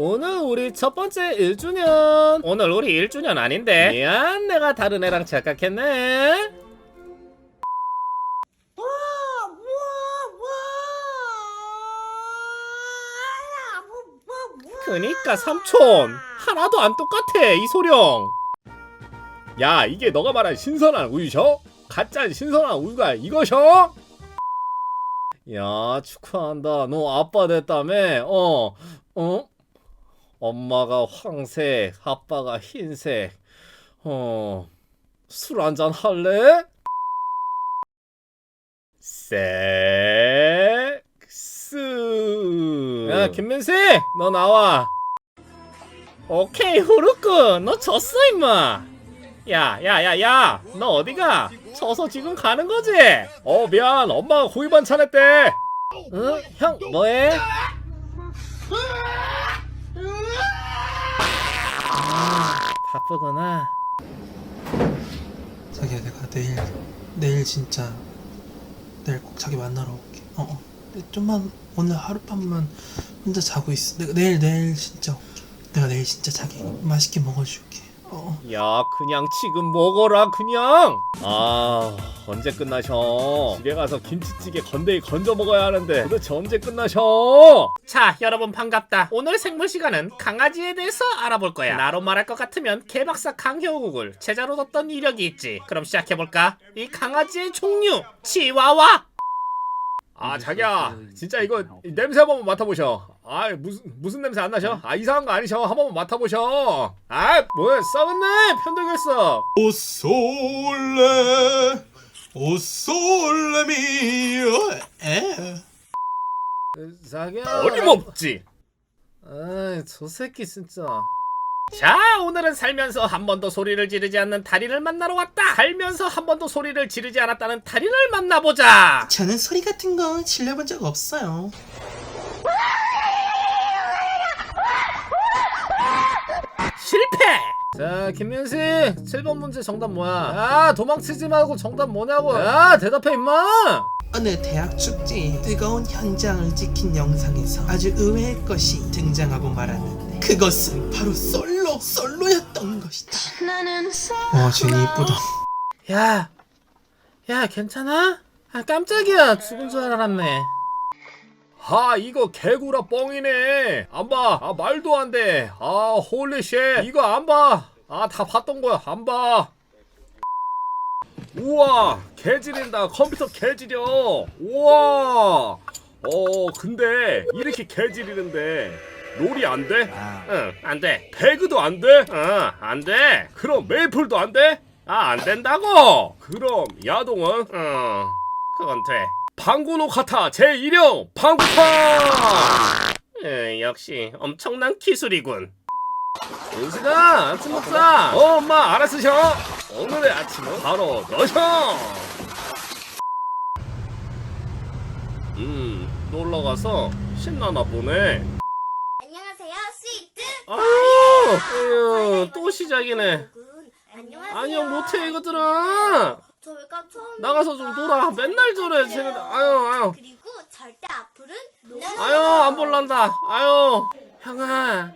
오늘 우리 첫 번째 1주년. 오늘 우리 1주년 아닌데. 미안, 내가 다른 애랑 착각했네. 그니까 삼촌 하나도 안 똑같아 이 소령. 야 이게 너가 말한 신선한 우유셔? 가짜 신선한 우유가 이거셔? 야 축하한다 너 아빠 됐다며 어 어? 엄마가 황색 아빠가 흰색. 어 술 한잔 할래? 섹스. 야 김민식 너 나와. 오케이 후루쿠 너 졌어 임마. 야 야 야 야. 너 어디가? 져서 지금 가는 거지? 어 미안. 엄마가 고기 반찬 했대. 응? 형 뭐해? 바쁘구나. 자기야 내가 내일 내일 진짜 내일 꼭 자기 만나러 올게. 어, 어. 좀만 오늘 하룻밤만 혼자 자고 있어. 내가 내일 내일 진짜 올게. 내가 내일 진짜 자기 맛있게 먹어줄게 어, 어. 야 그냥 지금 먹어라 그냥. 아 언제 끝나셔? 집에 가서 김치찌개 건더기 건져 먹어야 하는데 도대체 언제 끝나셔? 자 여러분 반갑다. 오늘 생물 시간은 강아지에 대해서 알아볼 거야. 나로 말할 것 같으면 개박사 강효국을 제자로 뒀던 이력이 있지. 그럼 시작해볼까? 이 강아지의 종류 치와와. 아 자기야 진짜 이거 냄새 한 번만 맡아보셔 아 무슨 무슨 냄새 안 나셔? 아 이상한 거 아니셔. 한 번만 맡아보셔. 아 뭐야 썩었네! 편들겠어. 오솔레 오솔레미오 에? 자기야 어림없지. 아이 저 새끼 진짜. 자 오늘은 살면서 한 번도 소리를 지르지 않는 다리를 만나러 왔다. 살면서 한 번도 소리를 지르지 않았다는 다리를 만나보자. 저는 소리 같은 거 질려본 적 없어요 실패! 자, 김민식, 7번 문제 정답 뭐야? 야, 도망치지 말고 정답 뭐냐고! 야, 대답해, 임마! 어느 대학 축제의 뜨거운 현장을 찍힌 영상에서 아주 의외의 것이 등장하고 말았는데 그것은 바로 솔로 솔로였던 것이다 와 쟤니 이쁘다 야, 야, 괜찮아? 아, 깜짝이야. 죽은 줄 알았네. 아, 이거 개구라 뻥이네. 안 봐. 아, 말도 안 돼. 아, 홀리쉣. 이거 안 봐. 아, 다 봤던 거야. 안 봐. 우와, 개지린다. 컴퓨터 개지려. 우와. 어, 근데 이렇게 개지리는데 롤이 안 돼? 응, 안 돼. 배그도 안 돼? 응, 안 돼. 그럼 메이플도 안 돼? 아, 안 된다고. 그럼 야동은? 응, 그건 돼. 방구노 카타 제1형 방구파. 에, 역시 엄청난 기술이군. 윤수가 아침 먹자. 어, 엄마 알았으셔. 오늘의 아침은 바로 너셔. 음, 놀러 가서 신나나 보네. 안녕하세요, 스위트. 아유, 아유, 또 시작이네. 안녕하세요. 안녕 못해 이것들은. 저희가 처음 나가서 좀 놀아. 맨날 저래. 쟤네. 아유, 아유. 그리고 절대 앞으로는 아유, 안 볼란다. 아유. 형아.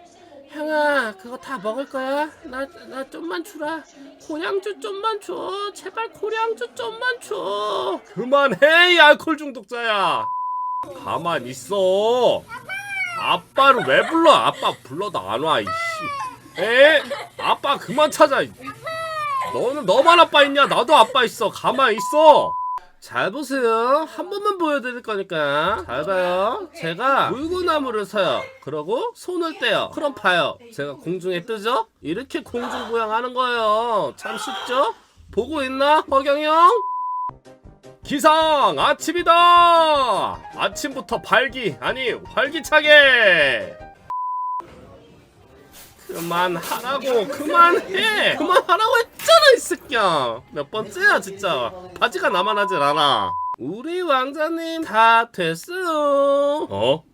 형아, 그거 다 먹을 거야? 나, 나 좀만 주라. 고량주 좀만 줘. 제발 고량주 좀만 줘. 그만해, 이 알코올 중독자야. 가만 있어. 아빠를 왜 불러? 아빠 불러도 안 와, 이씨. 에? 아빠 그만 찾아. 너는 너만 아빠 있냐? 나도 아빠 있어. 가만 있어. 잘 보세요. 한 번만 보여드릴 거니까. 잘 봐요. 제가 물구나무를 서요. 그러고 손을 떼요. 그럼 봐요. 제가 공중에 뜨죠? 이렇게 공중 부양하는 거예요. 참 쉽죠? 보고 있나? 허경이 형? 기상 아침이다. 아침부터 발기 아니 활기차게. 그만하라고 그만해! 그만하라고 했잖아 이 새끼야! 몇 번째야 진짜. 바지가 나만 하질 않아. 우리 왕자님 다 됐어요. 어?